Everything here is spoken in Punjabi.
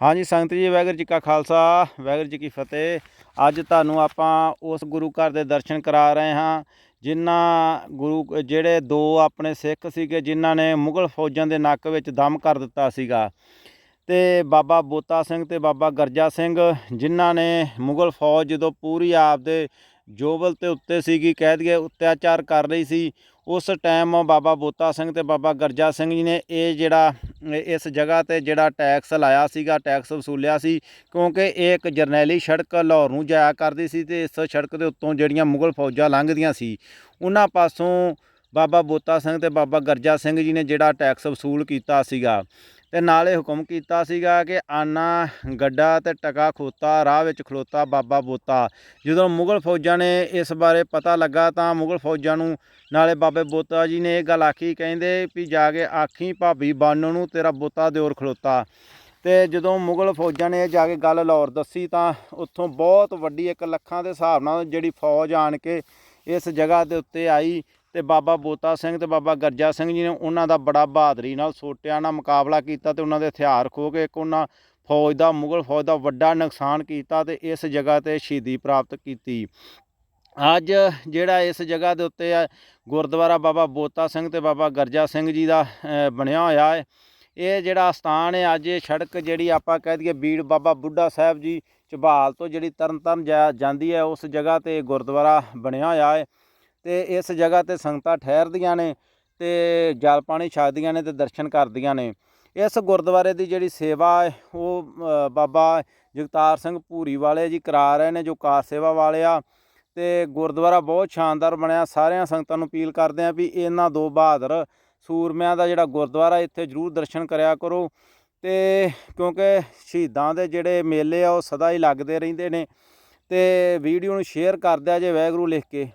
ਹਾਂਜੀ, ਸੰਗਤ ਜੀ, ਵਾਹਿਗੁਰੂ ਜੀ ਕਾ ਖਾਲਸਾ, ਵਾਹਿਗੁਰੂ ਜੀ ਕੀ ਫਤਿਹ। ਅੱਜ ਤੁਹਾਨੂੰ ਆਪਾਂ ਉਸ ਗੁਰੂ ਘਰ ਦੇ ਦਰਸ਼ਨ ਕਰਾ ਰਹੇ ਹਾਂ, ਜਿਨ੍ਹਾਂ ਗੁਰੂ, ਜਿਹੜੇ ਦੋ ਆਪਣੇ ਸਿੱਖ ਸੀਗੇ, ਜਿਨ੍ਹਾਂ ਨੇ ਮੁਗਲ ਫੌਜਾਂ ਦੇ ਨੱਕ ਵਿੱਚ ਦਮ ਕਰ ਦਿੱਤਾ ਸੀਗਾ। ਤੇ ਬਾਬਾ ਬੋਤਾ ਸਿੰਘ ਤੇ ਬਾਬਾ ਗਰਜਾ ਸਿੰਘ, ਜਿਨ੍ਹਾਂ ਨੇ ਮੁਗਲ ਫੌਜ ਜਦੋਂ ਪੂਰੀ ਆਪਦੇ ਜੋਬਲ ਤੇ ਉੱਤੇ ਸੀਗੀ ਕਹਿ ਦਈਏ ਅਤਿਆਚਾਰ ਕਰ ਰਹੀ ਸੀ, ਉਸ ਟਾਈਮ ਬਾਬਾ ਬੋਤਾ ਸਿੰਘ ਤੇ ਬਾਬਾ ਗਰਜਾ ਸਿੰਘ ਜੀ ਨੇ ਇਹ ਜਿਹੜਾ ਇਸ ਜਗ੍ਹਾ ਤੇ ਜਿਹੜਾ ਟੈਕਸ ਲਾਇਆ ਸੀਗਾ, ਟੈਕਸ ਵਸੂਲਿਆ ਸੀ, ਕਿਉਂਕਿ ਇਹ ਇੱਕ ਜਰਨੈਲੀ ਸੜਕ ਲਾਹੌਰ ਨੂੰ ਜਾਇਆ ਕਰਦੀ ਸੀ ਤੇ ਇਸ ਸੜਕ ਦੇ ਉੱਤੋਂ ਜਿਹੜੀਆਂ ਮੁਗਲ ਫੌਜਾਂ ਲੰਘਦੀਆਂ ਸੀ। ਉਹਨਾਂ ਪਾਸੋਂ ਬਾਬਾ ਬੋਤਾ ਸਿੰਘ ਤੇ ਬਾਬਾ ਗਰਜਾ ਸਿੰਘ ਜੀ ਨੇ ਜਿਹੜਾ ਟੈਕਸ ਵਸੂਲ ਕੀਤਾ ਸੀਗਾ। ਤੇ ਨਾਲੇ ਹੁਕਮ ਕੀਤਾ ਸੀਗਾ ਕਿ ਆਨਾ, ਗੱਡਾ ਤੇ ਟਕਾ ਖੋਤਾ, ਰਾਹ ਵਿੱਚ ਖਲੋਤਾ ਬਾਬਾ ਬੋਤਾ। ਜਦੋਂ ਮੁਗਲ ਫੌਜਾਂ ਨੇ ਇਸ ਬਾਰੇ ਪਤਾ ਲੱਗਾ ਤਾਂ ਮੁਗਲ ਫੌਜਾਂ ਨੂੰ ਨਾਲੇ ਬਾਬੇ ਬੋਤਾ ਜੀ ਨੇ ਇਹ ਗੱਲ ਆਖੀ, ਕਹਿੰਦੇ ਵੀ ਜਾ ਕੇ ਆਖੀ, ਭਾਬੀ, ਬਾਨੋ ਨੂੰ ਤੇਰਾ ਬੋਤਾ ਦਿਓਰ ਖਲੋਤਾ। ਤੇ ਜਦੋਂ ਮੁਗਲ ਫੌਜਾਂ ਨੇ ਇਹ ਜਾ ਕੇ ਗੱਲ ਲਾਹੌਰ ਦੱਸੀ ਤਾਂ ਉੱਥੋਂ ਬਹੁਤ ਵੱਡੀ ਇੱਕ ਲੱਖਾਂ ਦੇ ਹਿਸਾਬ ਨਾਲ ਜਿਹੜੀ ਫੌਜ ਆਣ ਕੇ ਇਸ ਜਗ੍ਹਾ ਦੇ ਉੱਤੇ ਆਈ। ਤੇ ਬਾਬਾ ਬੋਤਾ ਸਿੰਘ ਤੇ ਬਾਬਾ ਗਰਜਾ ਸਿੰਘ ਜੀ ਨੇ ਉਹਨਾਂ ਦਾ ਬੜਾ ਬਹਾਦਰੀ ਨਾਲ ਸੋਟਿਆਂ ਨਾਲ ਮੁਕਾਬਲਾ ਕੀਤਾ ਤੇ ਉਹਨਾਂ ਦੇ ਹਥਿਆਰ ਖੋ ਕੇ ਇੱਕ ਉਹਨਾਂ ਫੌਜ ਦਾ ਮੁਗਲ ਫੌਜ ਦਾ ਵੱਡਾ ਨੁਕਸਾਨ ਕੀਤਾ ਤੇ ਇਸ ਜਗ੍ਹਾ ਤੇ ਸ਼ਹੀਦੀ ਪ੍ਰਾਪਤ ਕੀਤੀ। ਅੱਜ ਜਿਹੜਾ ਇਸ ਜਗ੍ਹਾ ਦੇ ਉੱਤੇ ਆ, ਗੁਰਦੁਆਰਾ ਬਾਬਾ ਬੋਤਾ ਸਿੰਘ ਤੇ ਬਾਬਾ ਗਰਜਾ ਸਿੰਘ ਜੀ ਦਾ ਬਣਿਆ ਹੋਇਆ ਹੈ। ਇਹ ਜਿਹੜਾ ਸਥਾਨ ਹੈ, ਅੱਜ ਇਹ ਸੜਕ ਜਿਹੜੀ ਆਪਾਂ ਕਹਿ ਦਈਏ ਬੀੜ ਬਾਬਾ ਬੁੱਢਾ ਸਾਹਿਬ ਜੀ ਝਬਾਲ ਤੋਂ ਜਿਹੜੀ ਤਰਨਤਾਰਨ ਜਾ, ਜਾਂਦੀ ਹੈ, ਉਸ ਜਗ੍ਹਾ ਤੇ ਗੁਰਦੁਆਰਾ ਬਣਿਆ ਹੋਇਆ ਹੈ। ਤੇ ਇਸ ਜਗ੍ਹਾ ਤੇ ਸੰਗਤਾਂ ਠਹਿਰਦੀਆਂ ਨੇ ਤੇ ਜਲ ਪਾਣੀ ਛਕਦੀਆਂ ਨੇ ਤੇ ਦਰਸ਼ਨ ਕਰਦੀਆਂ ਨੇ। ਇਸ ਗੁਰਦੁਆਰੇ ਦੀ ਜਿਹੜੀ ਸੇਵਾ ਉਹ ਬਾਬਾ ਜਗਤਾਰ ਸਿੰਘ ਭੂਰੀ ਵਾਲੇ ਜੀ ਕਰਾ ਰਹੇ ਨੇ, ਜੋ ਕਾਰ ਸੇਵਾ ਵਾਲੇ ਆ। ਤੇ ਗੁਰਦੁਆਰਾ ਬਹੁਤ ਸ਼ਾਨਦਾਰ ਬਣਿਆ, ਸਾਰਿਆਂ ਸੰਗਤਾਂ ਨੂੰ ਅਪੀਲ ਕਰਦੇ ਆ ਵੀ ਇਹਨਾਂ ਦੋ ਬਹਾਦਰ ਸੂਰਮਿਆਂ ਦਾ ਜਿਹੜਾ ਗੁਰਦੁਆਰਾ ਇੱਥੇ ਜ਼ਰੂਰ ਦਰਸ਼ਨ ਕਰਿਆ ਕਰੋ। ਤੇ ਕਿਉਂਕਿ ਸ਼ਹੀਦਾਂ ਦੇ ਜਿਹੜੇ ਮੇਲੇ ਆ, ਉਹ ਸਦਾ ਹੀ ਲੱਗਦੇ ਰਹਿੰਦੇ ਨੇ। ਤੇ ਵੀਡੀਓ ਨੂੰ ਸ਼ੇਅਰ ਕਰਦੇ ਆ ਜੇ ਵਾਹਿਗੁਰੂ ਲਿਖ ਕੇ।